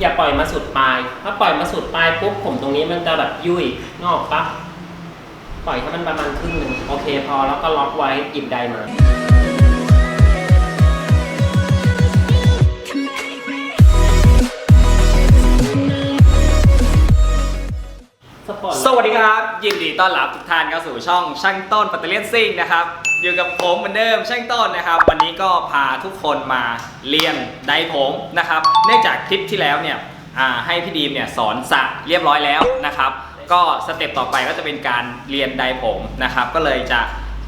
อย่าปล่อยมาสุดปลาย ถ้าปล่อยมาสุดปลายปุ๊บผมตรงนี้มันจะแบบยุ่ยนอกปั๊บปล่อยให้มันประมาณครึ่งหนึ่งโอเคพอแล้วก็ล็อกไว้หยิบไดมา สปอร์ตสวัสดีครับ ยินดีต้อนรับทุกท่านเข้าสู่ช่องช่างต้นปัตเตอร์เลียนซิ่งนะครับ อยู่กับผมเหมือนเดิมช่างต้นนะครับ วันนี้ก็พาทุกคนมาเรียนไดผมนะครับ เนื่องจากคลิปที่แล้วเนี่ยอ่าให้พี่ดีมเนี่ยสอนสระเรียบร้อยแล้วนะครับ ก็สเต็ปต่อไปก็จะเป็นการเรียนไดผมนะครับ ก็เลยจะ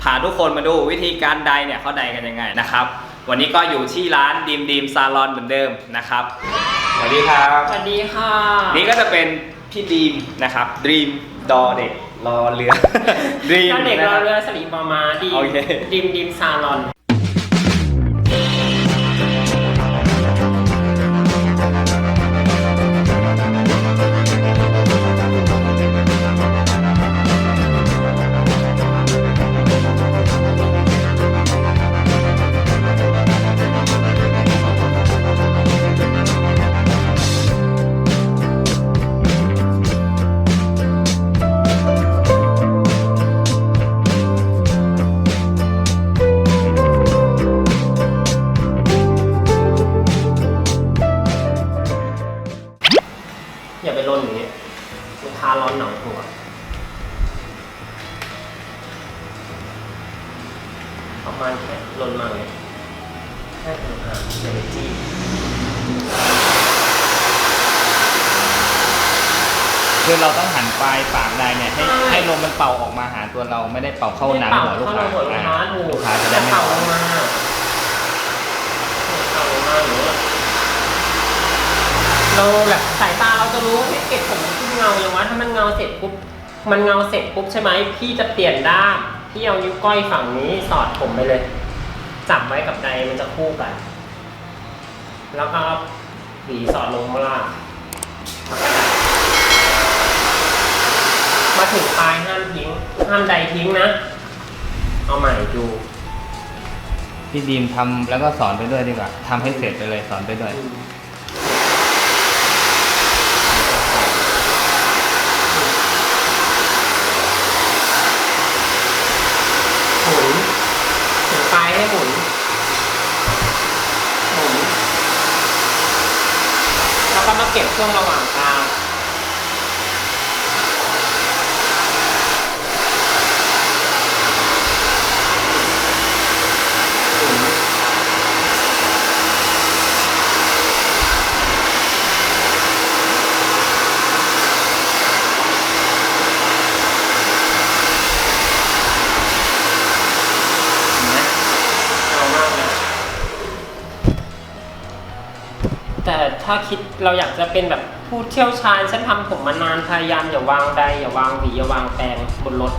พาทุกคนมาดูวิธีการไดเนี่ยเขาไดกันยังไงนะครับ วันนี้ก็อยู่ที่ร้านดีมดีมซาลอนเหมือนเดิมนะครับ สวัสดีครับ สวัสดีค่ะ นี่ก็จะเป็น พี่ดีมนะครับดีมดอเด็กรอเรือดีมถ้าเด็กนะรคอรับเรือสลีมามาดีมโอเคดิมดิมซาลอน เราแบบสายตาเราจะรู้ให้เก็บผมขึ้นเงาอย่างวะถ้ามันเงาเสร็จปุ๊บมันเงาเสร็จปุ๊บใช่ไหมพี่จะเปลี่ยนด้ามพี่เอานิ้วก้อยฝั่งนี้สอดผมไปเลย จับไว้กับใดมันจะคู่กัน แล้วก็หวีสอดลงข้าล่างมาถึงปลายห้ามทิ้งห้ามใดทิ้งนะ เอาใหม่ดูพี่ดีมทำแล้วก็สอนไปด้วยดีกว่าทำให้เสร็จไปเลยสอนไปด้วย หมุนถึงปลายให้หมุน หมุน แล้วก็มา เก็บช่วงระหว่างกลาง เอามากเลยแต่ ถ้าคิดเราอยากจะเป็นแบบผู้เชี่ยวชาญฉันทำผมมานานพยายามอย่าวางใดอย่าวางหวีอย่าวางแปรงบนรถ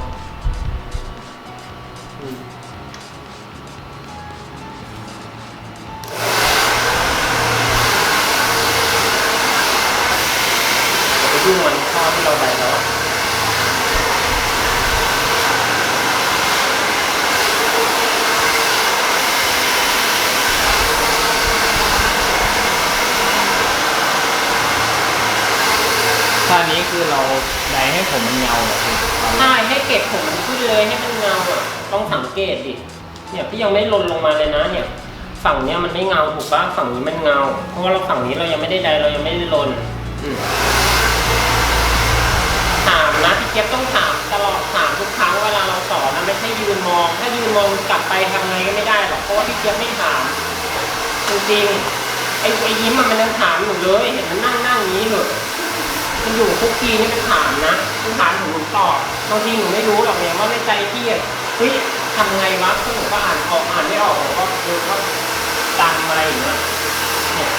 ผมมันเงาเหรอพี่เราใช่ให้เก็บผมมันขึ้นเลยให้มันเงาอะต้องสังเกตดิเนี่ยพี่ยังไม่ลนลงมาเลยนะเนี่ย ฝั่งเนี้ยมันไม่เงาถูกปะฝั่งนี้มันเงา เพราะว่าเราฝั่งนี้เรายังไม่ได้ใดเรายังไม่ได้ลนอืมถามนะพี่เจี๊ยบต้องถามตลอดถามทุกครั้งเวลาเราสอนนะไม่ใช่ยืนมอง ถ้ายืนมองกลับไปทำไงก็ไม่ได้หรอกเพราะว่าพี่เจี๊ยบไม่ถามจริงๆไอ้ไอ้ยิ้มอะมันยังถามอยู่เลยเห็นมันนั่งนั่งอย่างนี้เลย มันอยู่คุกกีนี่เป็นถามนะเป็นถามถึงหนูตอบบางทีหนูไม่รู้หรอกเนี่ยว่าในใจพี่อะเฮ้ยทำไงวะซึ่งหนูก็อ่านออกอ่านไม่ออกผมก็ดูก็จำอะไรอย่างเงี้ยเนี่ย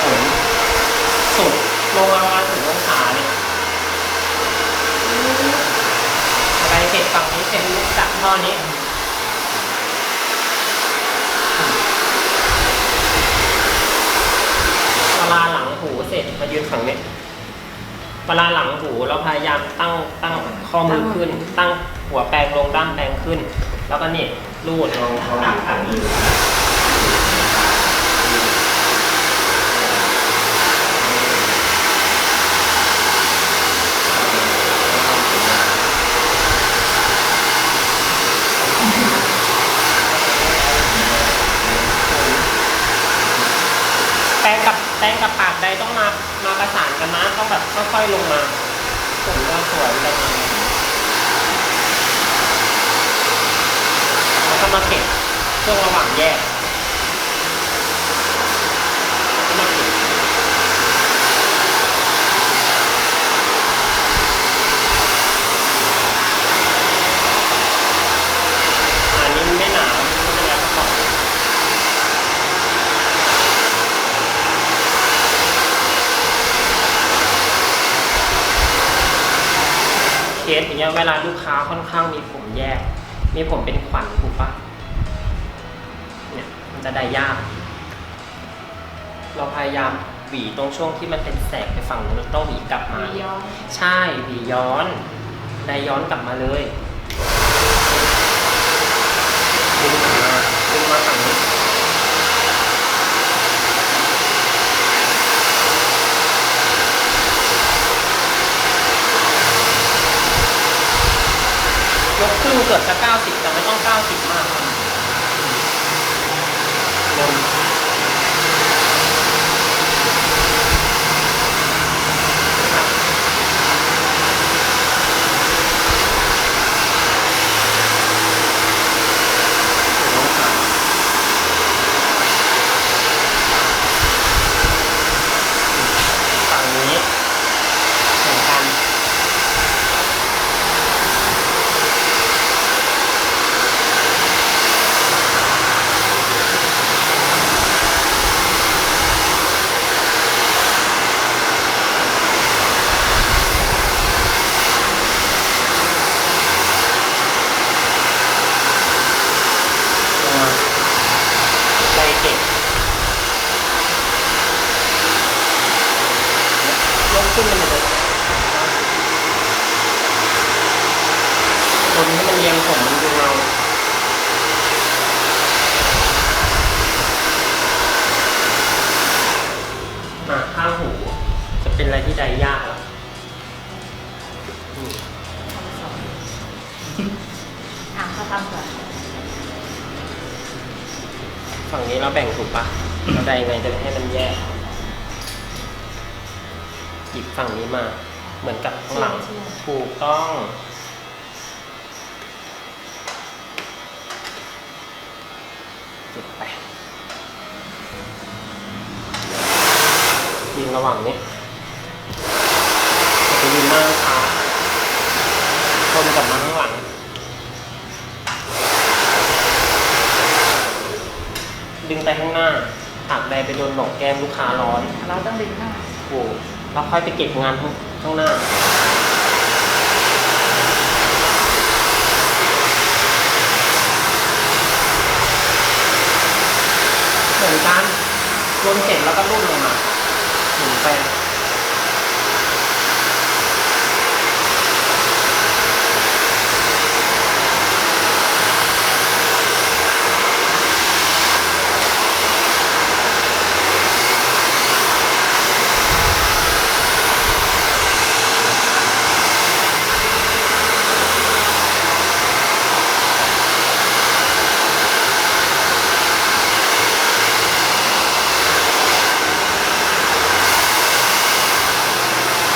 โอ้ยสุดลงมาประมาณถึงองศาเนี่ยอะไรเสร็จฝั่งนี้เสร็จจากท่อนี้ เวลาหลังหู เสร็จมายืนฝั่งนี้เวลาหลังหูเราพยายามตั้งตั้งข้อมือขึ้น ตั้งหัวแปรงลงด้ามแปรงขึ้น แล้วก็นี่ลูดลงลงฝั่งนี้ แป้งกับปากใดต้องมามาประสานกันนะต้องแบบค่อยๆลงมาผมก็สวยเลยแล้วก็มาเก็บช่วงระหว่างแยกแล้วมาเก็บอันนี้มันไม่หนาไม่เป็นไรก็ต่อ เคสอย่างเงี้ยเวลาลูกค้าค่อนข้างมีผมแยก มีผมเป็นขวัญถูกปะเนี่ยมันจะได้ยาก เราพยายามหวีตรงช่วงที่มันเป็นแสกไปฝั่งนู้นแล้วต้องหวีกลับมามีย้อนใช่หวีย้อน ได้ย้อนกลับมาเลยดึงกลับมาดึงมาฝั่งนี้ ยกขึ้นเกือบจะ90 แต่ไม่ต้อง 90 มากลงลงขาฝั่งนี้เหมือนกัน ลงมาไล่เก็บยกขึ้นไปเลยคนให้มันเรียงผมมันดูเงาอะข้างหู จะเป็นอะไรที่ใดยากแล้วอืม อะเขาทำก่อน ฝั่งนี้เราแบ่งถูกปะ เราได้ยังไงจะให้มันแยก หยิบฝั่งนี้มา เหมือนกับข้างหลัง ถูกต้องเก็บไปยืนระหว่างนี้จะไปยืนหน้าขาชนกับมาข้างหลังดึงไปข้างหน้าหากใดไปโดนหนกแก้มลูกค้าร้อน เราต้องดึงเข้าโอ้ แล้วค่อยไปเก็บงานข้างหน้าเหมือนกันรวมเสร็จแล้วก็รุ่นลงมาหมุนไป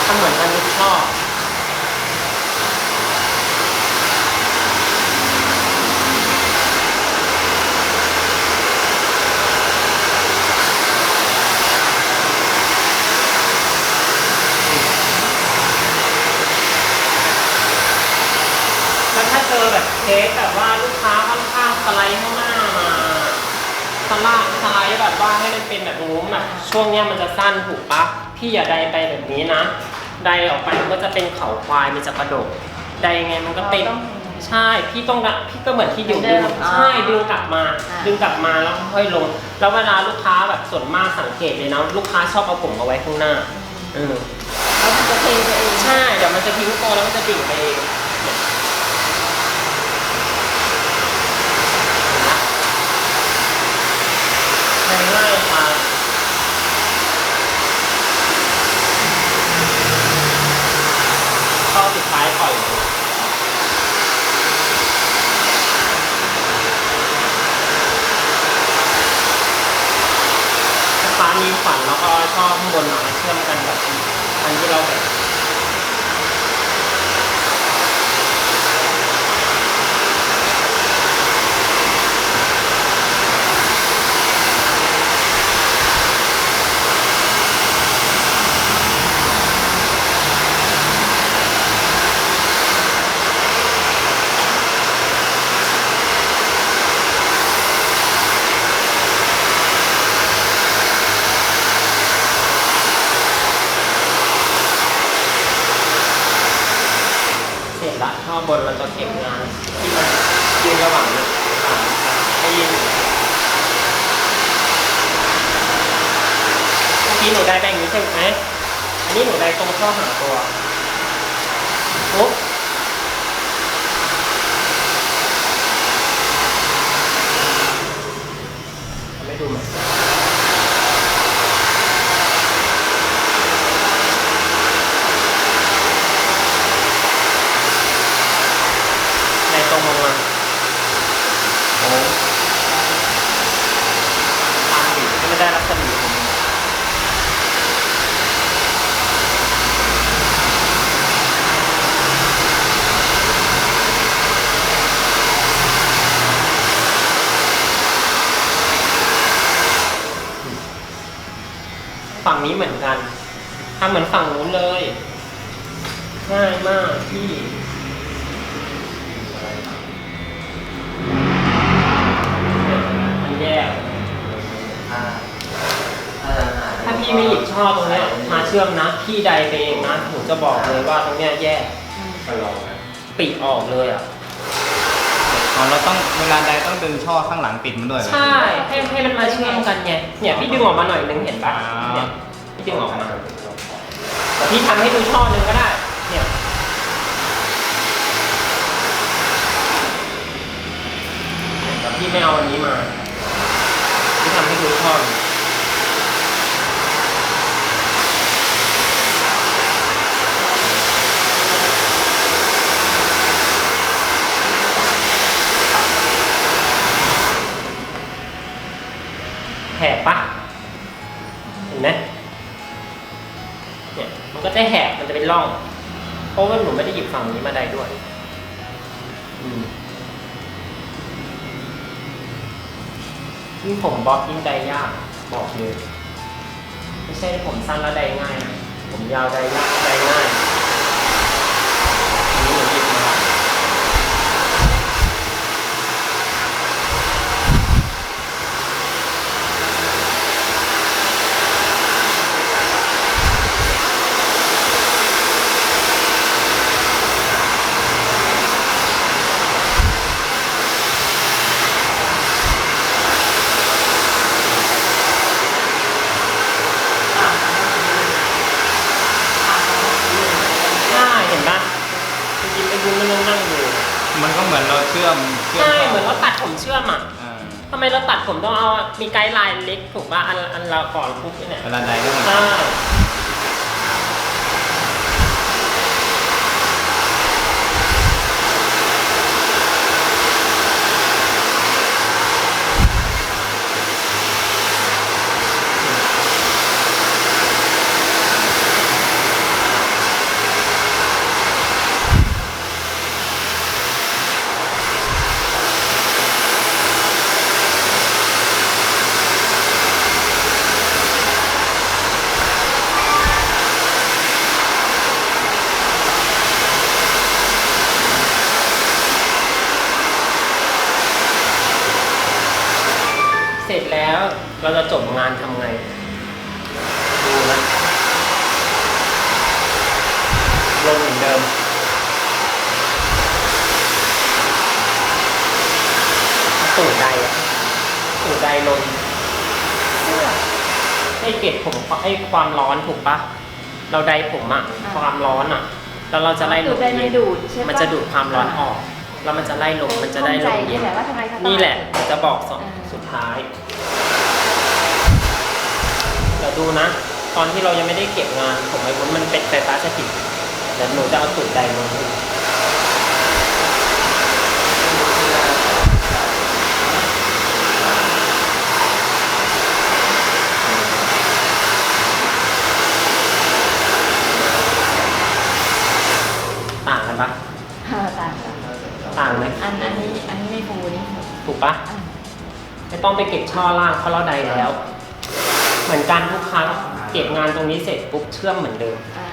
ทำเหมือนกันทุกชอบ แล้วถ้าเจอแบบเคสแบบว่าลูกค้าค่อนข้างสไลด์ข้างหน้ามาสไลด์สไลด์แบบ ว่าให้มันเป็นแบบงูแบบช่วงเนี้ยมันจะสั้นถูกปะพี่อย่าใดไปแบบนี้นะ ใดออกไปมันก็จะเป็นเขาควายมันจะกระดกใดยังไงมันก็เป็นเราต้องใช่พี่ต้องกะพี่ก็เหมือนที่ดึงเหมือนเดิมใช่ดึงกลับมาอ่าดึงกลับมาแล้วค่อยลง แล้วเวลาลูกค้าแบบส่วนมากสังเกตเลยนะลูกค้าชอบเอาผมเอาไว้ข้างหน้าเออเราจะเทไปเองใช่เดี๋ยวมันจะทิ้งตัวแล้วมันจะดิ่งไปเองเห็นไหมง่ายๆค่ะข้อสุดท้ายปล่อยลงฟ้ามี ขวัญแล้วก็ช่อข้างบนมาเชื่อมกันแบบอันที่เราแบบ เสร็จละข้างบนเราจะเก็บงานที่มันยืนระหว่างนี้อ่าให้ยืนเมื่อกี้หนูได้แบ่งนี้ใช่ไหมอั นี่หนูได้ตรงข้อหาตัวปุ๊บทำให้ดูไหมได้ตรงลงมาโอ้ตามสีก็ไม่ได้รัศมีของมัน ฝั่งนี้เหมือนกันทำเหมือนฝั่งนู้นเลย ง่ายมากพี่มันแยกอ่าถ้าพี่ไม่หยิบช่อตรงเนี้ยมาเชื่อมนะพี่ใดไปเองนะหนูจะบอกเลยว่าตรงเนี้ยแยกก็ลองนะปิดออกเลยอะ อ๋อเราต้องเวลาใดต้องดึงช่อข้างหลังปิดมันด้วยเหรอ ใช่ให้ให้มันมาเชื่อมกันไงเนี่ยพี่ดึงออกมาหน่อยนึงเห็นปะอ่า เนี่ยพี่ดึงออกมาแต่พี่ทำให้ดูช่อหนึ่งก็ได้ เนี่ย แต่พี่ไม่เอาอันนี้มา พี่ทำให้ดูช่อหนึ่งแหกปะเห็นไหมเนี่ย มันก็จะแหก มันจะเป็นร่อง เพราะว่าหนูไม่ได้หยิบฝั่งนี้มาได้ด้วย อืมยิ่งผมบล็อกยิ่งใดยาก บอก เลย ไม่ใช่ผมสั้นแล้วไดง่ายนะ ผมยาวไดยากไดง่ายอันนี้หนูหยิบมา ใช่เห็นปะจริงๆไปดูมันนั่งดู มัน ก็เหมือนเราเชื่อมเชื่อมใช่ข้เหมือนเราตัดผมเชื่อมอะอ่าทำไมเราตัดผมต้องเอามีไกด์ไลน์เล็กถูกป่ะอันอันเราก่อนปุ๊บเนี่ย เวลาใดก็เหมือนใช่เสร็จแล้วเราจะจบงานทำไง ดูนะลงเหมือนเดิม ตูดใดอะตูดใดลงเพื่อให้เก็บผม ให้ความร้อนถูกปะเราใดผมอะความร้อนอะแล้วเราจะไล่ลคือมได้ไม่เย็นดูดใช่ปะมันจะดูดความร้อนออกแล้วมันจะไล่ลมมันจะได้ลเข้ามใจเย็นี่นแหละว่าทำไมเขาต้อง นี่แหละจะบอกสองอ่า สุดท้าย เดี๋ยวดูนะ ตอนที่เรายังไม่ได้เก็บงานผมไอ้วุ้นมันเป็นไฟฟ้าสถิตเดี๋ยวหนูจะเอาตูดใดลงให้ดูางไหมอันอันนี้อันนี้ไม่ฟูนี่ฟูถูกปะไม่ต้องไปเก็บช่อล่างเพราะเราใดแล้ว เหมือนการลูกค้าเก็บงานตรงนี้เสร็จปุ๊บเชื่อมเหมือนเดิม อ่า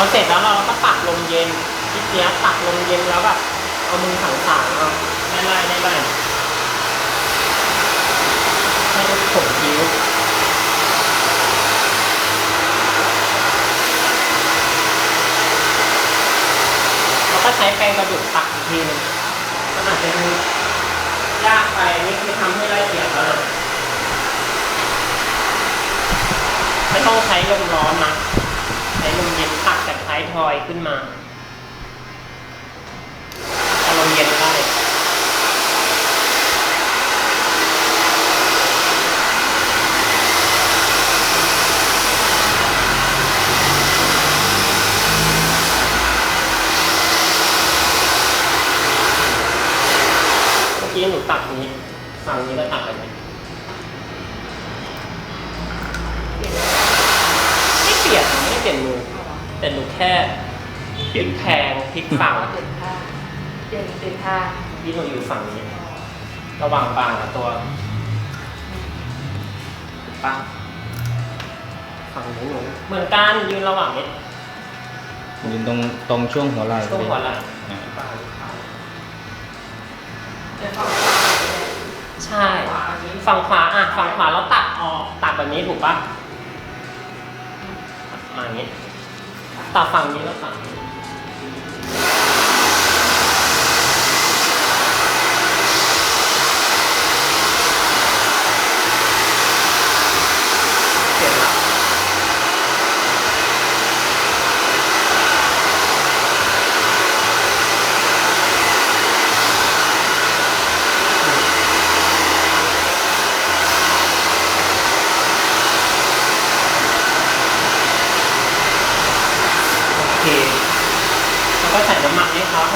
พอเสร็จแล้วเราก็ปักลมเย็นพี่เจี๊ยบปักลมเย็นแล้วแบบเอามือสั่งสางเอาได้ไล่ได้ไล่ให้ผมคิ้วแล้วก็ใช้แปรงกระดูกปักอีกทีหนึงมันอาจจะดูยากไปนี่คือทำให้ละเอียดแล้วนะไม่ต้องใช้ลมร้อนนะ และลมเย็นปักจากท้ายทอยขึ้นมา ฝั่งนี้หนูเหมือนกันยืนระหว่างนี้ยืนตรงตรงช่วงหัวไหล่ช่วงหัวไหล่อ่าบ่าเดี๋ยวฝั่งใช่ฝั่งขวาอะฝั่งขวาเราตัดออกตัดแบบนี้ถูกปะมาอย่างนี้ตัดฝั่งนี้แล้วฝั่งนี้เสร็จแล้ว โอเค แล้วก็ใส่น้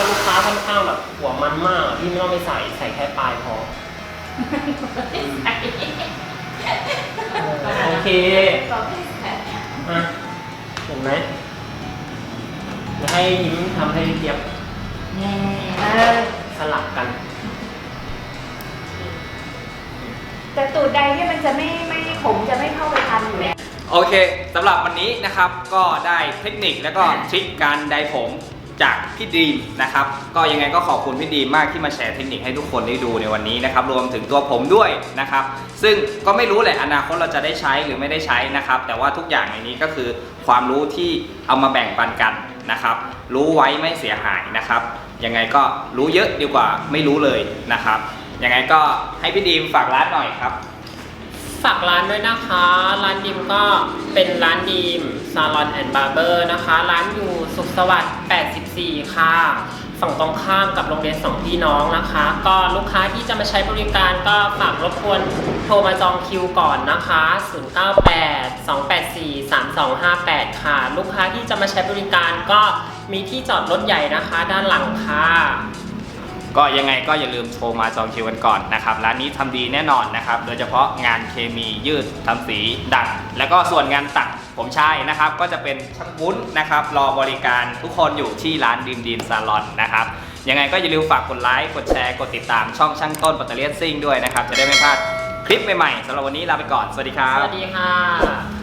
ำมันให้เขาถ้าลูกค้าค่อนข้างแบบหัวมันมากพี่ไม่ต้องไปใส่ใส่แค่ปลายพอ โอเคเราไม่ใส่อะเห็นไหมเดี๋ยวให้ยิ้มทำให้เทียบแน่สลับกัน แต่ตูดใดเนี่ยมันจะไม่ไม่ผมจะไม่เข้าไปทันอยู่แล้ว โอเคสำหรับวันนี้นะครับก็ได้เทคนิคแล้วก็ทริคการไดผม จากพี่ดีมนะครับ ก็ยังไงก็ขอบคุณพี่ดีมมากที่มาแชร์เทคนิคให้ทุกคนได้ดูในวันนี้นะครับรวมถึงตัวผมด้วยนะครับ ซึ่งก็ไม่รู้แหละอนาคตเราจะได้ใช้หรือไม่ได้ใช้นะครับ แต่ว่าทุกอย่างในนี้ก็คือความรู้ที่เอามาแบ่งปันกันนะครับ รู้ไว้ไม่เสียหายนะครับ ยังไงก็รู้เยอะดีกว่าไม่รู้เลยนะครับ ยังไงก็ให้พี่ดีมฝากร้านหน่อยครับ ฝากร้านด้วยนะคะ ร้านดีมก็เป็นร้านดีมซาลอนแอนด์บาร์เบอร์นะคะ ร้านอยู่สุขสวัสดิ์84 ค่ะ ฝั่งตรงข้ามกับโรงเรียนสองพี่น้องนะคะ ก็ลูกค้าที่จะมาใช้บริการก็ฝากรบกวนโทรมาจองคิวก่อนนะคะ 098 284 3258 ค่ะ ลูกค้าที่จะมาใช้บริการก็มีที่จอดรถใหญ่นะคะ ด้านหลังค่ะ ก็ยังไงก็อย่าลืมโทรมาจองคิวกันก่อนนะครับร้านนี้ทำดีแน่นอนนะครับ โดยเฉพาะงานเคมียืดทำสีดัด แล้วก็ส่วนงานตัดผมชายนะครับ ก็จะเป็นช่างวุ้นนะครับ รอบริการทุกคนอยู่ที่ร้านดีมดีมซาลอนนะครับยังไงก็อย่าลืมฝากกดไลค์กดแชร์กดติดตามช่องช่างต้นปัตเตอร์เลียนซิ่งด้วยนะครับจะได้ไม่พลาดคลิปใหม่ๆสำหรับวันนี้ลาไปก่อนสวัสดีครับสวัสดีค่ะ